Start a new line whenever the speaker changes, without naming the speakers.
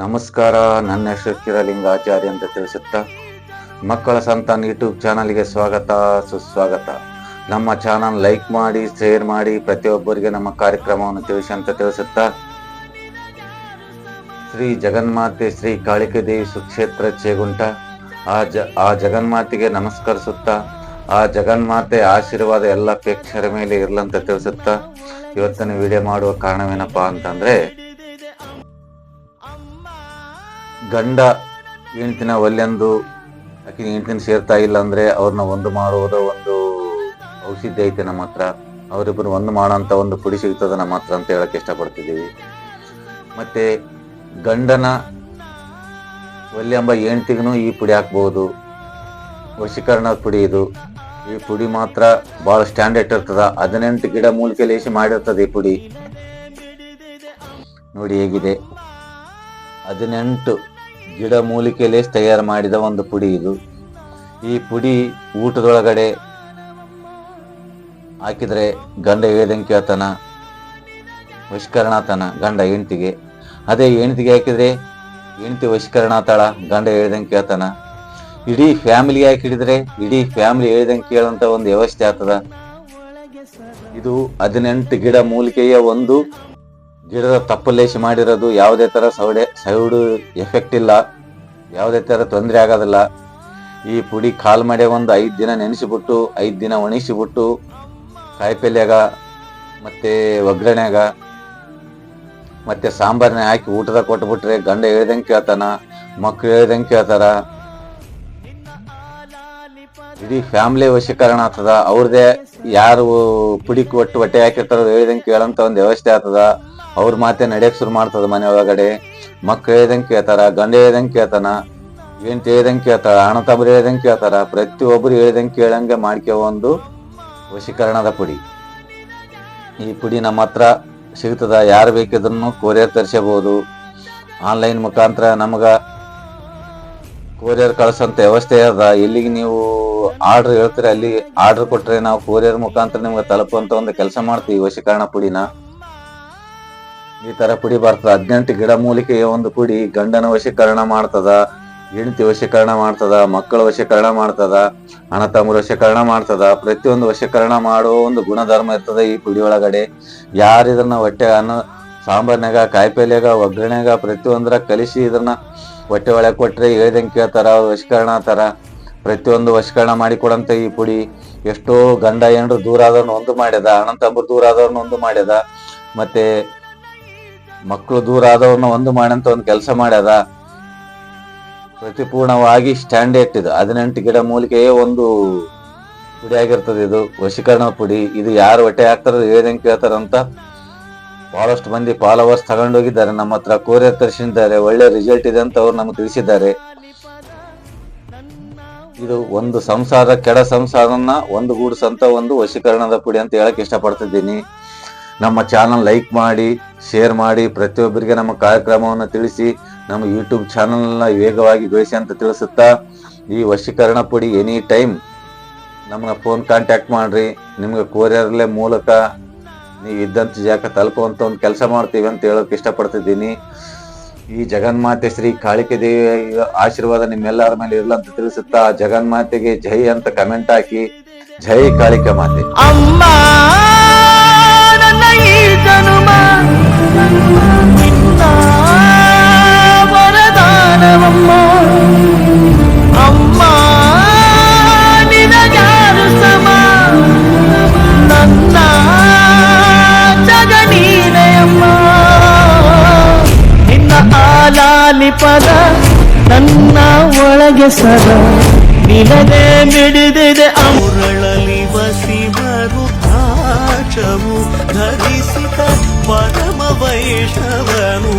ನಮಸ್ಕಾರ. ನನ್ನ ಹೆಸರು ಕಿರಲಿಂಗಾಚಾರ್ಯ ಅಂತ ತಿಳಿಸುತ್ತಾ, ಮಕ್ಕಳ ಸಂತಾನ ಯೂಟ್ಯೂಬ್ ಚಾನಲ್ಗೆ ಸ್ವಾಗತ, ಸುಸ್ವಾಗತ. ನಮ್ಮ ಚಾನಲ್ ಲೈಕ್ ಮಾಡಿ, ಶೇರ್ ಮಾಡಿ, ಪ್ರತಿಯೊಬ್ಬರಿಗೆ ನಮ್ಮ ಕಾರ್ಯಕ್ರಮವನ್ನು ತಿಳಿಸಿ ಅಂತ ತಿಳಿಸುತ್ತಾ, ಶ್ರೀ ಜಗನ್ಮಾತೆ ಶ್ರೀ ಕಾಳಿಕೆ ದೇವಿ ಸುಕ್ಷೇತ್ರ ಚೇಗುಂಟ, ಆ ಜ, ಆ ಜಗನ್ಮಾತೆಗೆ ನಮಸ್ಕರಿಸುತ್ತಾ, ಆ ಜಗನ್ಮಾತೆ ಆಶೀರ್ವಾದ ಎಲ್ಲ ಪ್ರೇಕ್ಷರ ಮೇಲೆ ಇರ್ಲಂತ ತಿಳಿಸುತ್ತಾ, ಇವತ್ತಿನ ವಿಡಿಯೋ ಮಾಡುವ ಕಾರಣವೇನಪ್ಪ ಅಂತಂದ್ರೆ ಗಂಡ ಹೆಂಡ್ತಿನ ಒಲ್ಲೆಂದು ಆಕಿನ ಹೆಂಡ್ತಿನ ಸೇರ್ತಾ ಇಲ್ಲ ಅಂದರೆ ಅವ್ರನ್ನ ಒಂದು ಮಾಡುವುದ ಒಂದು ಔಷಧಿ ಐತೆ ನಮ್ಮ ಹತ್ರ. ಅವರಿಬ್ಬರು ಒಂದು ಮಾಡೋಂಥ ಒಂದು ಪುಡಿ ಸಿಗ್ತದೆ ನಮ್ಮ ಹತ್ರ ಅಂತ ಹೇಳಕ್ಕೆ ಇಷ್ಟಪಡ್ತಿದ್ದೀವಿ. ಮತ್ತೆ ಗಂಡನ ಒಲ್ಲೆ ಎಂಬ ಈ ಪುಡಿ ಹಾಕ್ಬೋದು. ವಶೀಕರಣದ ಪುಡಿ ಇದು. ಈ ಪುಡಿ ಮಾತ್ರ ಬಹಳ ಸ್ಟ್ಯಾಂಡರ್ಡ್ ಇರ್ತದ. ಹದಿನೆಂಟು ಗಿಡ ಮೂಲಿಕೆ ಲೇಸಿ ಮಾಡಿರ್ತದೆ ಈ ಪುಡಿ. ನೋಡಿ ಹೇಗಿದೆ. ಹದಿನೆಂಟು ಗಿಡ ಮೂಲಿಕೆಯಲ್ಲಿ ತಯಾರು ಮಾಡಿದ ಒಂದು ಪುಡಿ ಇದು. ಈ ಪುಡಿ ಊಟದೊಳಗಡೆ ಹಾಕಿದ್ರೆ ಗಂಡ ಹೇಳ್ದಂಗೆ ಕೇಳ್ತಾನ ಆತನ ಗಂಡ ಹೆಂಡ್ತಿಗೆ. ಅದೇ ಹೆಂಡ್ತಿಗೆ ಹಾಕಿದ್ರೆ ಹೆಂಡತಿ ಆತಾಳ ಗಂಡ ಹೇಳ್ದಂಗೆ ಕೇಳ್ತಾನ ಇಡೀ ಫ್ಯಾಮಿಲಿಗೆ ಹಾಕಿಡಿದ್ರೆ ಇಡೀ ಫ್ಯಾಮಿಲಿ ಹೇಳ್ದಂಗೆ ಕೇಳಂತ ಒಂದು ವ್ಯವಸ್ಥೆ ಆಗ್ತದ. ಇದು ಹದಿನೆಂಟು ಗಿಡ ಮೂಲಿಕೆಯ ಒಂದು ಗಿಡದ ತಪ್ಪಲೇಸಿ ಮಾಡಿರೋದು ಯಾವುದೇ ಥರ ಸೌಡೆ ಸೌಡು ಎಫೆಕ್ಟ್ ಇಲ್ಲ. ಯಾವುದೇ ಥರ ತೊಂದರೆ ಆಗೋದಿಲ್ಲ. ಈ ಪುಡಿ ಕಾಲು ಮಾಡಿ ಒಂದು ಐದು ದಿನ ನೆನೆಸಿಬಿಟ್ಟು, ಐದು ದಿನ ಒಣಗಿಸಿಬಿಟ್ಟು, ಕಾಯಿಪಲ್ಯಾಗ, ಮತ್ತು ಒಗ್ಗರಣೆಗ, ಮತ್ತು ಸಾಂಬಾರನ್ನ ಹಾಕಿ ಊಟದಾಗ ಕೊಟ್ಬಿಟ್ರೆ ಗಂಡ ಹೇಳ್ದಂಗೆ ಕೇಳ್ತಾನ ಮಕ್ಕಳು ಹೇಳ್ದಂಗೆ ಕೇಳ್ತಾರ. ಇಡೀ ಫ್ಯಾಮಿಲಿ ವಶೀಕರಣ ಆಗ್ತದ. ಅವ್ರದೇ ಯಾರು ಪುಡಿ ಕೊಟ್ಟು ಹೊಟ್ಟೆ ಹಾಕಿರ್ತಾರೋ ಹೇಳಿದಂಗೆ ಕೇಳಂತ ಒಂದು ವ್ಯವಸ್ಥೆ ಆಗ್ತದ. ಅವ್ರ ಮಾತೆ ನಡೆಯಕ್ ಶುರು ಮಾಡ್ತದ ಮನೆ ಒಳಗಡೆ. ಮಕ್ಳು ಹೇಳ್ದಂಗೆ ಕೇಳ್ತಾರ, ಗಂಡ ಹೇಳ್ದಂಗೆ ಕೇಳ್ತಾನ ಏನ್ ಹೇಳ್ದಂಗೆ ಕೇಳ್ತಾರ, ಅಣ್ಣ ತಮ್ಮರು ಹೇಳ್ದಂಗೆ ಕೇಳ್ತಾರ ಪ್ರತಿಯೊಬ್ಬರು ಹೇಳ್ದಂಗೆ ಕೇಳಂಗೆ ಮಾಡ್ಕೋ ಒಂದು ವಶೀಕರಣದ ಪುಡಿ. ಈ ಪುಡಿ ನಮ್ಮ ಹತ್ರ ಸಿಗ್ತದ. ಯಾರು ಬೇಕಿದ್ರು ಕೊರಿಯರ್ ತರಿಸಬಹುದು ಆನ್ಲೈನ್ ಮುಖಾಂತರ ನಮಗ ಕೊರಿಯರ್ ಕಳಿಸೋಂಥ ವ್ಯವಸ್ಥೆ ಅದ. ಇಲ್ಲಿಗೆ ನೀವು ಆರ್ಡರ್ ಹೇಳ್ತೀರ, ಅಲ್ಲಿ ಆರ್ಡರ್ ಕೊಟ್ರೆ ನಾವು ಕೊರಿಯರ್ ಮುಖಾಂತರ ನಿಮ್ಗೆ ತಲುಪುವಂತ ಒಂದು ಕೆಲಸ ಮಾಡ್ತೀವಿ ವಶೀಕರಣ ಪುಡಿನ. ಈ ತರ ಪುಡಿ ಬರ್ತದ. ಹದಿನೆಂಟು ಗಿಡ ಮೂಲಿಕೆಯ ಒಂದು ಪುಡಿ, ಗಂಡನ ವಶೀಕರಣ ಮಾಡ್ತದ, ಹೆಂಡತಿ ವಶೀಕರಣ ಮಾಡ್ತದ, ಮಕ್ಕಳ ವಶೀಕರಣ ಮಾಡ್ತದ, ಅಣ್ಣ ತಮ್ಮರ ವಶೀಕರಣ ಮಾಡ್ತದ. ಪ್ರತಿಯೊಂದು ವಶೀಕರಣ ಮಾಡೋ ಒಂದು ಗುಣಧರ್ಮ ಇರ್ತದ ಈ ಪುಡಿ ಒಳಗಡೆ. ಯಾರು ಇದನ್ನ ಹೊಟ್ಟೆ ಅನ್ನ ಸಾಂಬಾರ್ನಾಗ ಕಾಯಿಪಲ್ಯಾಗ ಒಗ್ಗರಣೆಗ ಪ್ರತಿಯೊಂದರ ಕಲಿಸಿ ಇದನ್ನ ಹೊಟ್ಟೆ ಒಳಗೆ ಕೊಟ್ರೆ ಹೇಳ್ದಂಗೆ ಕೇಳ್ತಾರ, ವಶೀಕರಣ ತರ ಪ್ರತಿಯೊಂದು ವಶೀಕರಣ ಮಾಡಿ ಕೊಡಂತ ಈ ಪುಡಿ ಎಷ್ಟೋ ಗಂಡ ಏನರು ದೂರ ಆದವ್ರನ್ನ ಒಂದು ಮಾಡ್ಯದ ಅಣ್ಣ ತಮ್ಮರು ದೂರ ಆದವ್ರನ್ನ ಒಂದು ಮಾಡ್ಯದ, ಮತ್ತೆ ಮಕ್ಕಳು ದೂರ ಆದವ್ರನ್ನ ಒಂದು ಮಾಡಂತ ಒಂದು ಕೆಲಸ ಮಾಡ್ಯದ. ಪ್ರತಿಪೂರ್ಣವಾಗಿ ಸ್ಟ್ಯಾಂಡರ್ಡ್ ಇದು ಹದಿನೆಂಟು ಗಿಡ ಮೂಲಿಕೆಯೇ ಒಂದು ಪುಡಿ ಆಗಿರ್ತದೆ ಇದು, ವಶೀಕರಣ ಪುಡಿ. ಇದು ಯಾರು ಹೊಟ್ಟೆ ಹಾಕ್ತಾರ ಹೇಳ್ದಂಗೆ ಕೇಳ್ತಾರಂತ ಬಹಳಷ್ಟು ಮಂದಿ ಫಾಲೋವರ್ಸ್ ತಗೊಂಡೋಗಿದ್ದಾರೆ. ನಮ್ಮ ಹತ್ರ ಕೋರಿಯರ್ ತರಿಸಿದ್ದಾರೆ. ಒಳ್ಳೆ ರಿಸಲ್ಟ್ ಇದೆ ಅಂತ ಅವ್ರು ನಮ್ಗೆ ತಿಳಿಸಿದ್ದಾರೆ. ಇದು ಒಂದು ಸಂಸಾರ, ಕೆಡ ಸಂಸಾರನ್ನ ಒಂದು ಗೂಡಿಸಂತ ಒಂದು ವಶೀಕರಣದ ಪುಡಿ ಅಂತ ಹೇಳಕ್ ಇಷ್ಟಪಡ್ತಿದ್ದೀನಿ. ನಮ್ಮ ಚಾನಲ್ ಲೈಕ್ ಮಾಡಿ ಶೇರ್ ಮಾಡಿ, ಪ್ರತಿಯೊಬ್ಬರಿಗೆ ನಮ್ಮ ಕಾರ್ಯಕ್ರಮವನ್ನು ತಿಳಿಸಿ, ನಮ್ಮ ಯೂಟ್ಯೂಬ್ ಚಾನಲ್ನ ವೇಗವಾಗಿ ಬೆಳೆಸಿ ಅಂತ ತಿಳಿಸುತ್ತಾ, ಈ ವಶೀಕರಣ ಪುಡಿ ಎನಿ ಟೈಮ್ ನಮ್ಗೆ ಫೋನ್ ಕಾಂಟ್ಯಾಕ್ಟ್ ಮಾಡ್ರಿ. ನಿಮ್ಗೆ ಕೊರಿಯರ್ಲೆ ಮೂಲಕ ನೀವು ಇದ್ದಂಥ ಜಾಗ ತಲುಪುವಂತ ಒಂದು ಕೆಲಸ ಮಾಡ್ತೀವಿ ಅಂತ ಹೇಳೋಕೆ ಇಷ್ಟಪಡ್ತಿದ್ದೀನಿ. ಈ ಜಗನ್ಮಾತೆ ಶ್ರೀ ಕಾಳಿಕೆ ದೇವಿ ಆಶೀರ್ವಾದ ನಿಮ್ಮೆಲ್ಲರ ಮೇಲೆ ಇರಲ್ಲ ಅಂತ ತಿಳಿಸುತ್ತಾ ಜಗನ್ಮಾತೆಗೆ ಜೈ ಅಂತ ಕಮೆಂಟ್ ಹಾಕಿ, ಜೈ ಕಾಳಿಕೆ ಮಾತೆ.
ಅಮ್ಮ ಪದ ನನ್ನ ಒಳಗೆ ಸದ. ನಿಲದೆ ಬಿಡಿದಿದೆ ಅಮುರಳಲಿ ವಸಿ ಬರುತ್ತಾಚವು ಧರಿಸಿದ ಪರಮ ವೈಷ್ಣವನು